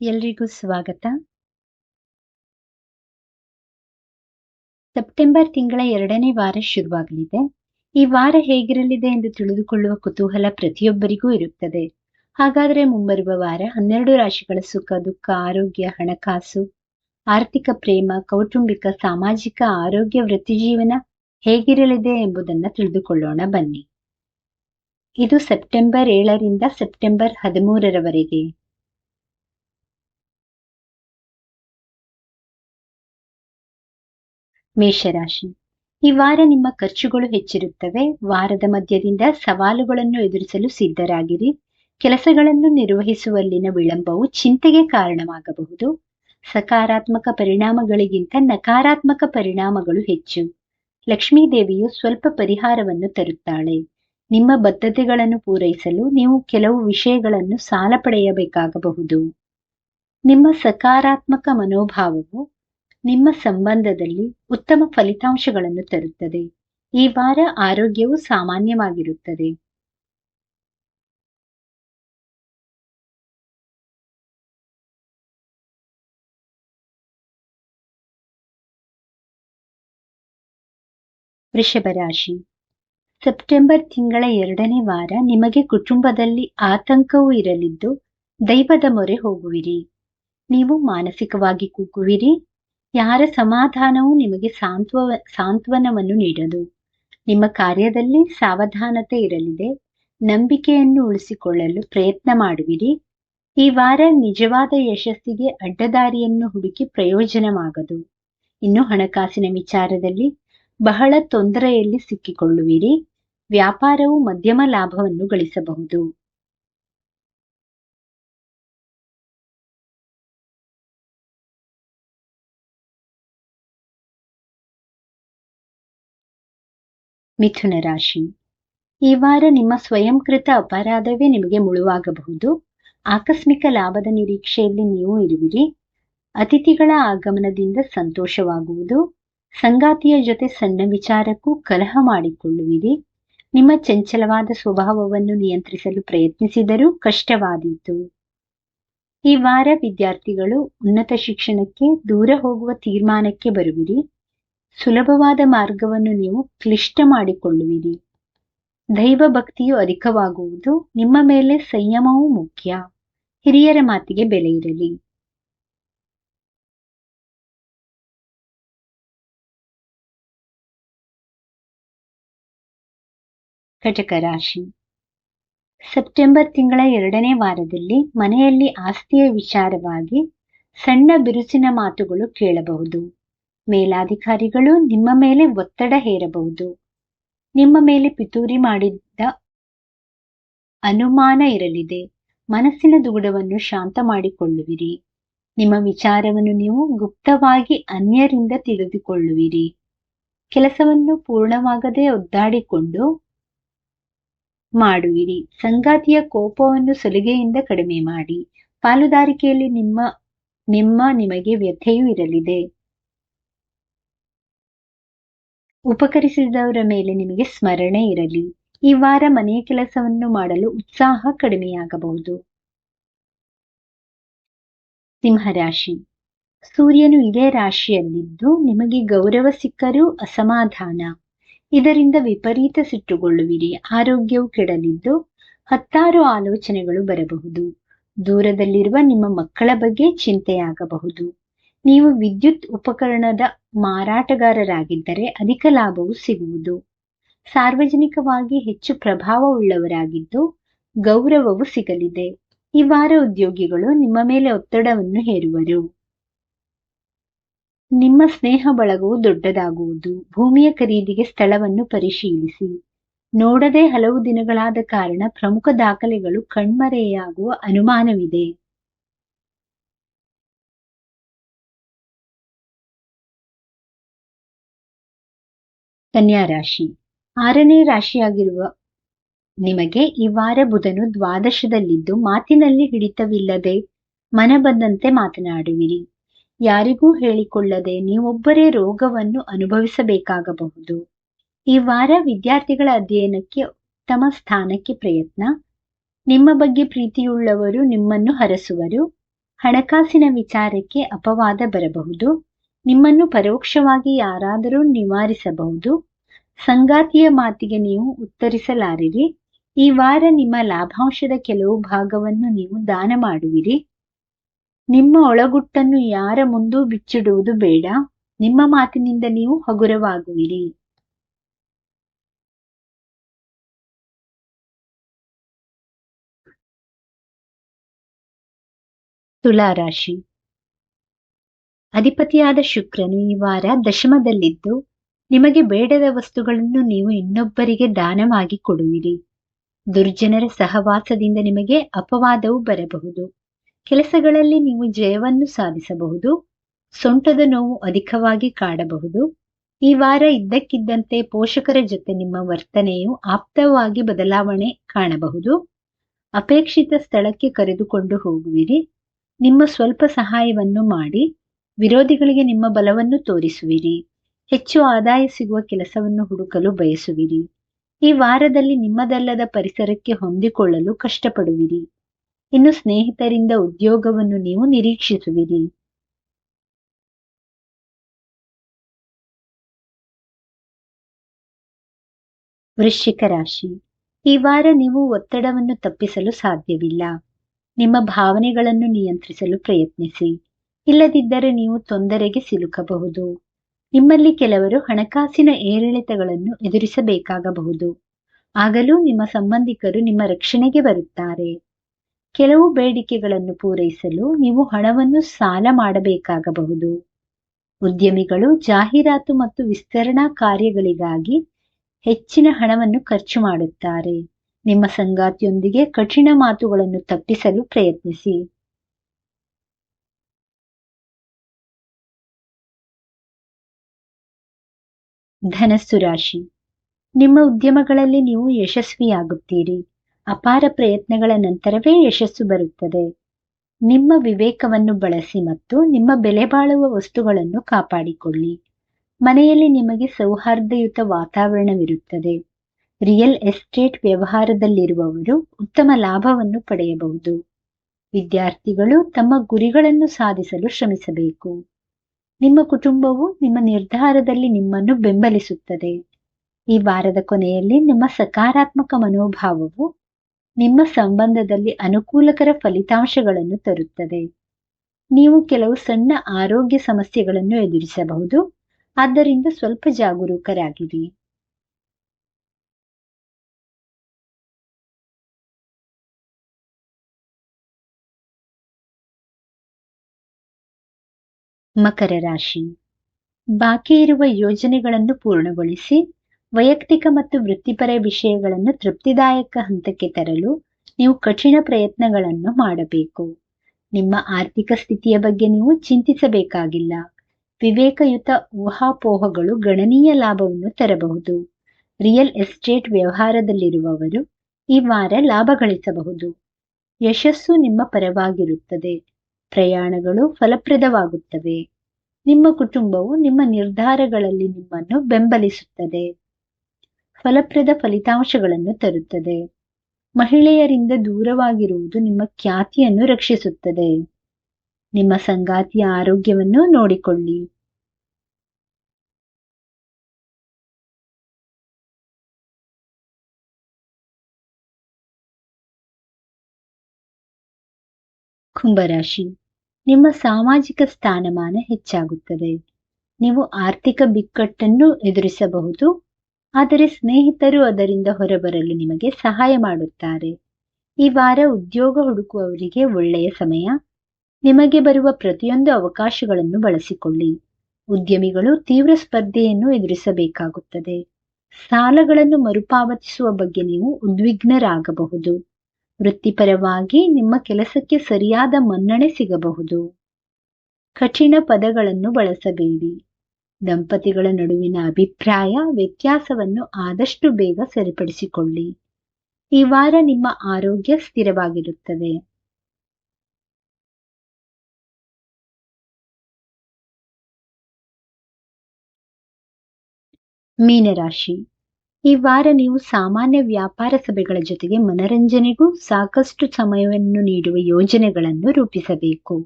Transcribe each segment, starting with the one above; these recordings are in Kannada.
ಎಲ್ರಿಗೂ ಸ್ವಾಗತ. ಸೆಪ್ಟೆಂಬರ್ ತಿಂಗಳ ಎರಡನೇ ವಾರ ಶುರುವಾಗಲಿದೆ. ಈ ವಾರ ಹೇಗಿರಲಿದೆ ಎಂದು ತಿಳಿದುಕೊಳ್ಳುವ ಕುತೂಹಲ ಪ್ರತಿಯೊಬ್ಬರಿಗೂ ಇರುತ್ತದೆ. ಹಾಗಾದರೆ ಮುಂಬರುವ ವಾರ ಹನ್ನೆರಡು ರಾಶಿಗಳ ಸುಖ, ದುಃಖ, ಆರೋಗ್ಯ, ಹಣಕಾಸು, ಆರ್ಥಿಕ ಪ್ರೇಮ, ಕೌಟುಂಬಿಕ, ಸಾಮಾಜಿಕ, ಆರೋಗ್ಯ, ವೃತ್ತಿಜೀವನ ಹೇಗಿರಲಿದೆ ಎಂಬುದನ್ನು ತಿಳಿದುಕೊಳ್ಳೋಣ ಬನ್ನಿ. ಇದು ಸೆಪ್ಟೆಂಬರ್ ಏಳರಿಂದ ಸೆಪ್ಟೆಂಬರ್ ಹದಿಮೂರರವರೆಗೆ. ಮೇಷರಾಶಿ. ಈ ವಾರ ನಿಮ್ಮ ಖರ್ಚುಗಳು ಹೆಚ್ಚಿರುತ್ತವೆ. ವಾರದ ಮಧ್ಯದಿಂದ ಸವಾಲುಗಳನ್ನು ಎದುರಿಸಲು ಸಿದ್ಧರಾಗಿರಿ. ಕೆಲಸಗಳನ್ನು ನಿರ್ವಹಿಸುವಲ್ಲಿನ ವಿಳಂಬವು ಚಿಂತೆಗೆ ಕಾರಣವಾಗಬಹುದು. ಸಕಾರಾತ್ಮಕ ಪರಿಣಾಮಗಳಿಗಿಂತ ನಕಾರಾತ್ಮಕ ಪರಿಣಾಮಗಳು ಹೆಚ್ಚು. ಲಕ್ಷ್ಮೀದೇವಿಯು ಸ್ವಲ್ಪ ಪರಿಹಾರವನ್ನು ತರುತ್ತಾಳೆ. ನಿಮ್ಮ ಬದ್ಧತೆಗಳನ್ನು ಪೂರೈಸಲು ನೀವು ಕೆಲವು ವಿಷಯಗಳನ್ನು ಸಾಲ ಪಡೆಯಬೇಕಾಗಬಹುದು. ನಿಮ್ಮ ಸಕಾರಾತ್ಮಕ ಮನೋಭಾವವು ನಿಮ್ಮ ಸಂಬಂಧದಲ್ಲಿ ಉತ್ತಮ ಫಲಿತಾಂಶಗಳನ್ನು ತರುತ್ತದೆ. ಈ ವಾರ ಆರೋಗ್ಯವು ಸಾಮಾನ್ಯವಾಗಿರುತ್ತದೆ. ವೃಷಭರಾಶಿ ಸೆಪ್ಟೆಂಬರ್ ತಿಂಗಳ ಎರಡನೇ ವಾರ ನಿಮಗೆ ಕುಟುಂಬದಲ್ಲಿ ಆತಂಕವೂ ಇರಲಿದ್ದು ದೈವದ ಮೊರೆ ಹೋಗುವಿರಿ. ನೀವು ಮಾನಸಿಕವಾಗಿ ಕುಗ್ಗುವಿರಿ ಯಾರ ಸಮಾಧಾನವು ನಿಮಗೆ ಸಾಂತ್ವ, ಸಾಂತ್ವನವನ್ನು ನೀಡದು. ನಿಮ್ಮ ಕಾರ್ಯದಲ್ಲಿ ಸಾವಧಾನತೆ ಇರಲಿದೆ. ನಂಬಿಕೆಯನ್ನು ಉಳಿಸಿಕೊಳ್ಳಲು ಪ್ರಯತ್ನ ಮಾಡುವಿರಿ. ಈ ವಾರ ನಿಜವಾದ ಯಶಸ್ಸಿಗೆ ಅಡ್ಡದಾರಿಯನ್ನು ಹುಡುಕಿ ಪ್ರಯೋಜನವಾಗದು. ಇನ್ನು ಹಣಕಾಸಿನ ವಿಚಾರದಲ್ಲಿ ಬಹಳ ತೊಂದರೆಯಲ್ಲಿ ಸಿಕ್ಕಿಕೊಳ್ಳುವಿರಿ. ವ್ಯಾಪಾರವು ಮಧ್ಯಮ ಲಾಭವನ್ನು ಗಳಿಸಬಹುದು. ಮಿಥುನ ರಾಶಿ. ಈ ವಾರ ನಿಮ್ಮ ಸ್ವಯಂಕೃತ ಅಪರಾಧವೇ ನಿಮಗೆ ಮುಳುವಾಗಬಹುದು. ಆಕಸ್ಮಿಕ ಲಾಭದ ನಿರೀಕ್ಷೆಯಲ್ಲಿ ನೀವು ಇರುವಿರಿ. ಅತಿಥಿಗಳ ಆಗಮನದಿಂದ ಸಂತೋಷವಾಗುವುದು. ಸಂಗಾತಿಯ ಜೊತೆ ಸಣ್ಣ ವಿಚಾರಕ್ಕೂ ಕಲಹ ಮಾಡಿಕೊಳ್ಳುವಿರಿ. ನಿಮ್ಮ ಚಂಚಲವಾದ ಸ್ವಭಾವವನ್ನು ನಿಯಂತ್ರಿಸಲು ಪ್ರಯತ್ನಿಸಿದರೂ ಕಷ್ಟವಾದೀತು. ಈ ವಾರ ವಿದ್ಯಾರ್ಥಿಗಳು ಉನ್ನತ ಶಿಕ್ಷಣಕ್ಕೆ, ದೂರ ಹೋಗುವ ತೀರ್ಮಾನಕ್ಕೆ ಬರುವಿರಿ. ಸುಲಭವಾದ ಮಾರ್ಗವನ್ನು ನೀವು ಕ್ಲಿಷ್ಟ ಮಾಡಿಕೊಳ್ಳುವಿರಿ. ದೈವ ಭಕ್ತಿಯು ಅಧಿಕವಾಗುವುದು, ನಿಮ್ಮ ಮೇಲೆ ಸಂಯಮವೂ ಮುಖ್ಯ. ಹಿರಿಯರ ಮಾತಿಗೆ ಬೆಲೆ ಇರಲಿ. ಕಟಕ ರಾಶಿ. ಸೆಪ್ಟೆಂಬರ್ ತಿಂಗಳ ಎರಡನೇ ವಾರದಲ್ಲಿ ಮನೆಯಲ್ಲಿ ಆಸ್ತಿಯ ವಿಚಾರವಾಗಿ ಸಣ್ಣ ಬಿರುಸಿನ ಮಾತುಗಳು ಕೇಳಬಹುದು. ಮೇಲಾಧಿಕಾರಿಗಳು ನಿಮ್ಮ ಮೇಲೆ ಒತ್ತಡ ಹೇರಬಹುದು. ನಿಮ್ಮ ಮೇಲೆ ಪಿತೂರಿ ಮಾಡಿದ್ದ ಅನುಮಾನ ಇರಲಿದೆ. ಮನಸ್ಸಿನ ದುಗುಡವನ್ನು ಶಾಂತ ಮಾಡಿಕೊಳ್ಳುವಿರಿ. ನಿಮ್ಮ ವಿಚಾರವನ್ನು ನೀವು ಗುಪ್ತವಾಗಿ ಅನ್ಯರಿಂದ ತಿಳಿದುಕೊಳ್ಳುವಿರಿ. ಕೆಲಸವನ್ನು ಪೂರ್ಣವಾಗದೆ ಒದ್ದಾಡಿಕೊಂಡು ಮಾಡುವಿರಿ. ಸಂಗಾತಿಯ ಕೋಪವನ್ನು ಸಲುಗೆಯಿಂದ ಕಡಿಮೆ ಮಾಡಿ. ಪಾಲುದಾರಿಕೆಯಲ್ಲಿ ನಿಮ್ಮ ನಿಮ್ಮ ನಿಮಗೆ ವ್ಯಥೆಯೂ ಇರಲಿದೆ. ಉಪಕರಿಸಿದವರ ಮೇಲೆ ನಿಮಗೆ ಸ್ಮರಣೆ ಇರಲಿ. ಈ ವಾರ ಮನೆಯ ಕೆಲಸವನ್ನು ಮಾಡಲು ಉತ್ಸಾಹ ಕಡಿಮೆಯಾಗಬಹುದು. ಸಿಂಹರಾಶಿ. ಸೂರ್ಯನು ಇದೇ ರಾಶಿಯಲ್ಲಿದ್ದು ನಿಮಗೆ ಗೌರವ ಸಿಕ್ಕರೂ ಅಸಮಾಧಾನ. ಇದರಿಂದ ವಿಪರೀತ ಸಿಟ್ಟುಗೊಳ್ಳುವಿರಿ. ಆರೋಗ್ಯವು ಕೆಡಲಿದ್ದು ಹತ್ತಾರು ಆಲೋಚನೆಗಳು ಬರಬಹುದು. ದೂರದಲ್ಲಿರುವ ನಿಮ್ಮ ಮಕ್ಕಳ ಬಗ್ಗೆ ಚಿಂತೆಯಾಗಬಹುದು. ನೀವು ವಿದ್ಯುತ್ ಉಪಕರಣದ ಮಾರಾಟಗಾರರಾಗಿದ್ದರೆ ಅಧಿಕ ಲಾಭವು ಸಿಗುವುದು. ಸಾರ್ವಜನಿಕವಾಗಿ ಹೆಚ್ಚು ಪ್ರಭಾವವುಳ್ಳವರಾಗಿದ್ದು ಗೌರವವು ಸಿಗಲಿದೆ. ಈ ವಾರ ಉದ್ಯೋಗಿಗಳು ನಿಮ್ಮ ಮೇಲೆ ಒತ್ತಡವನ್ನು ಹೇರುವರು. ನಿಮ್ಮ ಸ್ನೇಹ ಬಳಗವು ದೊಡ್ಡದಾಗುವುದು. ಭೂಮಿಯ ಖರೀದಿಗೆ ಸ್ಥಳವನ್ನು ಪರಿಶೀಲಿಸಿ. ನೋಡದೆ ಹಲವು ದಿನಗಳಾದ ಕಾರಣ ಪ್ರಮುಖ ದಾಖಲೆಗಳು ಕಣ್ಮರೆಯಾಗುವ ಅನುಮಾನವಿದೆ. ಕನ್ಯಾ ರಾಶಿ. ಆರನೇ ರಾಶಿಯಾಗಿರುವ ನಿಮಗೆ ಈ ವಾರ ಬುಧನು ದ್ವಾದಶದಲ್ಲಿದ್ದು ಮಾತಿನಲ್ಲಿ ಹಿಡಿತವಿಲ್ಲದೆ ಮನ ಬಂದಂತೆ ಮಾತನಾಡುವಿರಿ. ಯಾರಿಗೂ ಹೇಳಿಕೊಳ್ಳದೆ ನೀವೊಬ್ಬರೇ ರೋಗವನ್ನು ಅನುಭವಿಸಬೇಕಾಗಬಹುದು. ಈ ವಾರ ವಿದ್ಯಾರ್ಥಿಗಳ ಅಧ್ಯಯನಕ್ಕೆ ಉತ್ತಮ ಸ್ಥಾನಕ್ಕೆ ಪ್ರಯತ್ನ. ನಿಮ್ಮ ಬಗ್ಗೆ ಪ್ರೀತಿಯುಳ್ಳವರು ನಿಮ್ಮನ್ನು ಹರಸುವರು. ಹಣಕಾಸಿನ ವಿಚಾರಕ್ಕೆ ಅಪವಾದ ಬರಬಹುದು. ನಿಮ್ಮನ್ನು ಪರೋಕ್ಷವಾಗಿ ಯಾರಾದರೂ ನಿವಾರಿಸಬಹುದು. ಸಂಗಾತಿಯ ಮಾತಿಗೆ ನೀವು ಉತ್ತರಿಸಲಾರಿರಿ. ಈ ವಾರ ನಿಮ್ಮ ಲಾಭಾಂಶದ ಕೆಲವು ಭಾಗವನ್ನು ನೀವು ದಾನ ಮಾಡುವಿರಿ. ನಿಮ್ಮ ಒಳಗುಟ್ಟನ್ನು ಯಾರ ಮುಂದೂ ಬಿಚ್ಚಿಡುವುದು ಬೇಡ. ನಿಮ್ಮ ಮಾತಿನಿಂದ ನೀವು ಹಗುರವಾಗುವಿರಿ. ತುಲಾರಾಶಿ ಅಧಿಪತಿಯಾದ ಶುಕ್ರನು ಈ ವಾರ ದಶಮದಲ್ಲಿದ್ದು, ನಿಮಗೆ ಬೇಡದ ವಸ್ತುಗಳನ್ನು ನೀವು ಇನ್ನೊಬ್ಬರಿಗೆ ದಾನವಾಗಿ ಕೊಡುವಿರಿ. ದುರ್ಜನರ ಸಹವಾಸದಿಂದ ನಿಮಗೆ ಅಪವಾದವು ಬರಬಹುದು. ಕೆಲಸಗಳಲ್ಲಿ ನೀವು ಜಯವನ್ನು ಸಾಧಿಸಬಹುದು. ಸೊಂಟದ ನೋವು ಅಧಿಕವಾಗಿ ಕಾಡಬಹುದು. ಈ ವಾರ ಇದ್ದಕ್ಕಿದ್ದಂತೆ ಪೋಷಕರ ಜೊತೆ ನಿಮ್ಮ ವರ್ತನೆಯು ಆಪ್ತವಾಗಿ ಬದಲಾವಣೆ ಕಾಣಬಹುದು. ಅಪೇಕ್ಷಿತ ಸ್ಥಳಕ್ಕೆ ಕರೆದುಕೊಂಡು ಹೋಗುವಿರಿ. ನಿಮ್ಮ ಸ್ವಲ್ಪ ಸಹಾಯವನ್ನು ಮಾಡಿ. ವಿರೋಧಿಗಳಿಗೆ ನಿಮ್ಮ ಬಲವನ್ನು ತೋರಿಸುವಿರಿ. ಹೆಚ್ಚು ಆದಾಯ ಸಿಗುವ ಕೆಲಸವನ್ನು ಹುಡುಕಲು ಬಯಸುವಿರಿ. ಈ ವಾರದಲ್ಲಿ ನಿಮ್ಮದಲ್ಲದ ಪರಿಸರಕ್ಕೆ ಹೊಂದಿಕೊಳ್ಳಲು ಕಷ್ಟಪಡುವಿರಿ. ಇನ್ನು ಸ್ನೇಹಿತರಿಂದ ಉದ್ಯೋಗವನ್ನು ನೀವು ನಿರೀಕ್ಷಿಸುವಿರಿ. ವೃಶ್ಚಿಕ ರಾಶಿ. ಈ ವಾರ ನೀವು ಒತ್ತಡವನ್ನು ತಪ್ಪಿಸಲು ಸಾಧ್ಯವಿಲ್ಲ. ನಿಮ್ಮ ಭಾವನೆಗಳನ್ನು ನಿಯಂತ್ರಿಸಲು ಪ್ರಯತ್ನಿಸಿ. ಇಲ್ಲದಿದ್ದರೆ ನೀವು ತೊಂದರೆಗೆ ಸಿಲುಕಬಹುದು. ನಿಮ್ಮಲ್ಲಿ ಕೆಲವರು ಹಣಕಾಸಿನ ಏರಿಳಿತಗಳನ್ನು ಎದುರಿಸಬೇಕಾಗಬಹುದು. ಆಗಲೂ ನಿಮ್ಮ ಸಂಬಂಧಿಕರು ನಿಮ್ಮ ರಕ್ಷಣೆಗೆ ಬರುತ್ತಾರೆ. ಕೆಲವು ಬೇಡಿಕೆಗಳನ್ನು ಪೂರೈಸಲು ನೀವು ಹಣವನ್ನು ಸಾಲ ಮಾಡಬೇಕಾಗಬಹುದು. ಉದ್ಯಮಿಗಳು ಜಾಹೀರಾತು ಮತ್ತು ವಿಸ್ತರಣಾ ಕಾರ್ಯಗಳಿಗಾಗಿ ಹೆಚ್ಚಿನ ಹಣವನ್ನು ಖರ್ಚು ಮಾಡುತ್ತಾರೆ. ನಿಮ್ಮ ಸಂಗಾತಿಯೊಂದಿಗೆ ಕಠಿಣ ಮಾತುಗಳನ್ನು ತಪ್ಪಿಸಲು ಪ್ರಯತ್ನಿಸಿ. ಧನಸ್ಸು ರಾಶಿ. ನಿಮ್ಮ ಉದ್ಯಮಗಳಲ್ಲಿ ನೀವು ಯಶಸ್ವಿಯಾಗುತ್ತೀರಿ. ಅಪಾರ ಪ್ರಯತ್ನಗಳ ನಂತರವೇ ಯಶಸ್ಸು ಬರುತ್ತದೆ. ನಿಮ್ಮ ವಿವೇಕವನ್ನು ಬಳಸಿ ಮತ್ತು ನಿಮ್ಮ ಬೆಲೆ ಬಾಳುವ ವಸ್ತುಗಳನ್ನು ಕಾಪಾಡಿಕೊಳ್ಳಿ. ಮನೆಯಲ್ಲಿ ನಿಮಗೆ ಸೌಹಾರ್ದಯುತ ವಾತಾವರಣವಿರುತ್ತದೆ. ರಿಯಲ್ ಎಸ್ಟೇಟ್ ವ್ಯವಹಾರದಲ್ಲಿರುವವರು ಉತ್ತಮ ಲಾಭವನ್ನು ಪಡೆಯಬಹುದು. ವಿದ್ಯಾರ್ಥಿಗಳು ತಮ್ಮ ಗುರಿಗಳನ್ನು ಸಾಧಿಸಲು ಶ್ರಮಿಸಬೇಕು. ನಿಮ್ಮ ಕುಟುಂಬವು ನಿಮ್ಮ ನಿರ್ಧಾರದಲ್ಲಿ ನಿಮ್ಮನ್ನು ಬೆಂಬಲಿಸುತ್ತದೆ. ಈ ವಾರದ ಕೊನೆಯಲ್ಲಿ ನಿಮ್ಮ ಸಕಾರಾತ್ಮಕ ಮನೋಭಾವವು ನಿಮ್ಮ ಸಂಬಂಧದಲ್ಲಿ ಅನುಕೂಲಕರ ಫಲಿತಾಂಶಗಳನ್ನು ತರುತ್ತದೆ. ನೀವು ಕೆಲವು ಸಣ್ಣ ಆರೋಗ್ಯ ಸಮಸ್ಯೆಗಳನ್ನು ಎದುರಿಸಬಹುದು. ಆದ್ದರಿಂದ ಸ್ವಲ್ಪ ಜಾಗರೂಕರಾಗಿರಿ. ಮಕರ ರಾಶಿ. ಬಾಕಿ ಇರುವ ಯೋಜನೆಗಳನ್ನು ಪೂರ್ಣಗೊಳಿಸಿ ವೈಯಕ್ತಿಕ ಮತ್ತು ವೃತ್ತಿಪರ ವಿಷಯಗಳನ್ನು ತೃಪ್ತಿದಾಯಕ ಹಂತಕ್ಕೆ ತರಲು ನೀವು ಕಠಿಣ ಪ್ರಯತ್ನಗಳನ್ನು ಮಾಡಬೇಕು. ನಿಮ್ಮ ಆರ್ಥಿಕ ಸ್ಥಿತಿಯ ಬಗ್ಗೆ ನೀವು ಚಿಂತಿಸಬೇಕಾಗಿಲ್ಲ. ವಿವೇಕಯುತ ಊಹಾಪೋಹಗಳು ಗಣನೀಯ ಲಾಭವನ್ನು ತರಬಹುದು. ರಿಯಲ್ ಎಸ್ಟೇಟ್ ವ್ಯವಹಾರದಲ್ಲಿರುವವರು ಈ ವಾರ ಲಾಭ ಗಳಿಸಬಹುದು. ಯಶಸ್ಸು ನಿಮ್ಮ ಪರವಾಗಿರುತ್ತದೆ. ಪ್ರಯಾಣಗಳು ಫಲಪ್ರದವಾಗುತ್ತವೆ. ನಿಮ್ಮ ಕುಟುಂಬವು ನಿಮ್ಮ ನಿರ್ಧಾರಗಳಲ್ಲಿ ನಿಮ್ಮನ್ನು ಬೆಂಬಲಿಸುತ್ತದೆ. ಫಲಪ್ರದ ಫಲಿತಾಂಶಗಳನ್ನು ತರುತ್ತದೆ. ಮಹಿಳೆಯರಿಂದ ದೂರವಾಗಿರುವುದು ನಿಮ್ಮ ಖ್ಯಾತಿಯನ್ನು ರಕ್ಷಿಸುತ್ತದೆ. ನಿಮ್ಮ ಸಂಗಾತಿಯ ಆರೋಗ್ಯವನ್ನು ನೋಡಿಕೊಳ್ಳಿ. ಕುಂಭರಾಶಿ. ನಿಮ್ಮ ಸಾಮಾಜಿಕ ಸ್ಥಾನಮಾನ ಹೆಚ್ಚಾಗುತ್ತದೆ. ನೀವು ಆರ್ಥಿಕ ಬಿಕ್ಕಟ್ಟನ್ನು ಎದುರಿಸಬಹುದು, ಆದರೆ ಸ್ನೇಹಿತರು ಅದರಿಂದ ಹೊರಬರಲು ನಿಮಗೆ ಸಹಾಯ ಮಾಡುತ್ತಾರೆ. ಈ ವಾರ ಉದ್ಯೋಗ ಹುಡುಕುವವರಿಗೆ ಒಳ್ಳೆಯ ಸಮಯ. ನಿಮಗೆ ಬರುವ ಪ್ರತಿಯೊಂದು ಅವಕಾಶಗಳನ್ನು ಬಳಸಿಕೊಳ್ಳಿ. ಉದ್ಯಮಿಗಳು ತೀವ್ರ ಸ್ಪರ್ಧೆಯನ್ನು ಎದುರಿಸಬೇಕಾಗುತ್ತದೆ. ಸಾಲಗಳನ್ನು ಮರುಪಾವತಿಸುವ ಬಗ್ಗೆ ನೀವು ಉದ್ವಿಗ್ನರಾಗಬಹುದು. ವೃತ್ತಿಪರವಾಗಿ ನಿಮ್ಮ ಕೆಲಸಕ್ಕೆ ಸರಿಯಾದ ಮನ್ನಣೆ ಸಿಗಬಹುದು. ಕಠಿಣ ಪದಗಳನ್ನು ಬಳಸಬೇಡಿ. ದಂಪತಿಗಳ ನಡುವಿನ ಅಭಿಪ್ರಾಯ, ವ್ಯತ್ಯಾಸವನ್ನು ಆದಷ್ಟು ಬೇಗ ಸರಿಪಡಿಸಿಕೊಳ್ಳಿ. ಈ ವಾರ ನಿಮ್ಮ ಆರೋಗ್ಯ ಸ್ಥಿರವಾಗಿರುತ್ತದೆ. ಮೀನರಾಶಿ ಈ ವಾರ ನೀವು ಸಾಮಾನ್ಯ ವ್ಯಾಪಾರ ಸಭೆಗಳ ಜೊತೆಗೆ ಮನರಂಜನೆಗೂ ಸಾಕಷ್ಟು ಸಮಯವನ್ನು ನೀಡುವ ಯೋಜನೆಗಳನ್ನು ರೂಪಿಸಬೇಕು.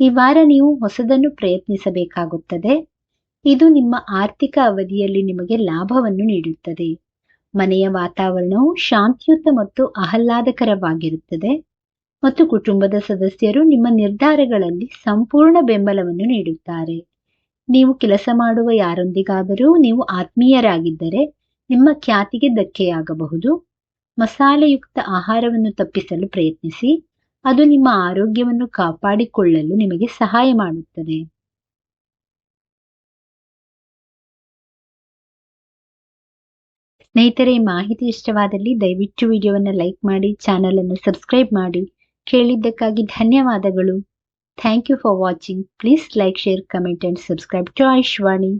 ಈ ವಾರ ನೀವು ಹೊಸದನ್ನು ಪ್ರಯತ್ನಿಸಬೇಕಾಗುತ್ತದೆ. ಇದು ನಿಮ್ಮ ಆರ್ಥಿಕ ಅವಧಿಯಲ್ಲಿ ನಿಮಗೆ ಲಾಭವನ್ನು ನೀಡುತ್ತದೆ. ಮನೆಯ ವಾತಾವರಣವು ಶಾಂತಿಯುತ ಮತ್ತು ಆಹ್ಲಾದಕರವಾಗಿರುತ್ತದೆ. ಮತ್ತು ಕುಟುಂಬದ ಸದಸ್ಯರು ನಿಮ್ಮ ನಿರ್ಧಾರಗಳಲ್ಲಿ ಸಂಪೂರ್ಣ ಬೆಂಬಲವನ್ನು ನೀಡುತ್ತಾರೆ. ನೀವು ಕೆಲಸ ಮಾಡುವ ಯಾರೊಂದಿಗಾದರೂ ನೀವು ಆತ್ಮೀಯರಾಗಿದ್ದರೆ ನಿಮ್ಮ ಖ್ಯಾತಿಗೆ ಧಕ್ಕೆಯಾಗಬಹುದು. ಮಸಾಲೆಯುಕ್ತ ಆಹಾರವನ್ನು ತಪ್ಪಿಸಲು ಪ್ರಯತ್ನಿಸಿ. ಅದು ನಿಮ್ಮ ಆರೋಗ್ಯವನ್ನು ಕಾಪಾಡಿಕೊಳ್ಳಲು ನಿಮಗೆ ಸಹಾಯ ಮಾಡುತ್ತದೆ. ಸ್ನೇಹಿತರೆ ಮಾಹಿತಿ ಇಷ್ಟವಾದಲ್ಲಿ ದಯವಿಟ್ಟು ವಿಡಿಯೋವನ್ನು ಲೈಕ್ ಮಾಡಿ ಚಾನಲ್ ಅನ್ನು ಸಬ್ಸ್ಕ್ರೈಬ್ ಮಾಡಿ. ಕೇಳಿದ್ದಕ್ಕಾಗಿ ಧನ್ಯವಾದಗಳು. Thank you for watching. Please like, share, comment and subscribe to Ayushvani.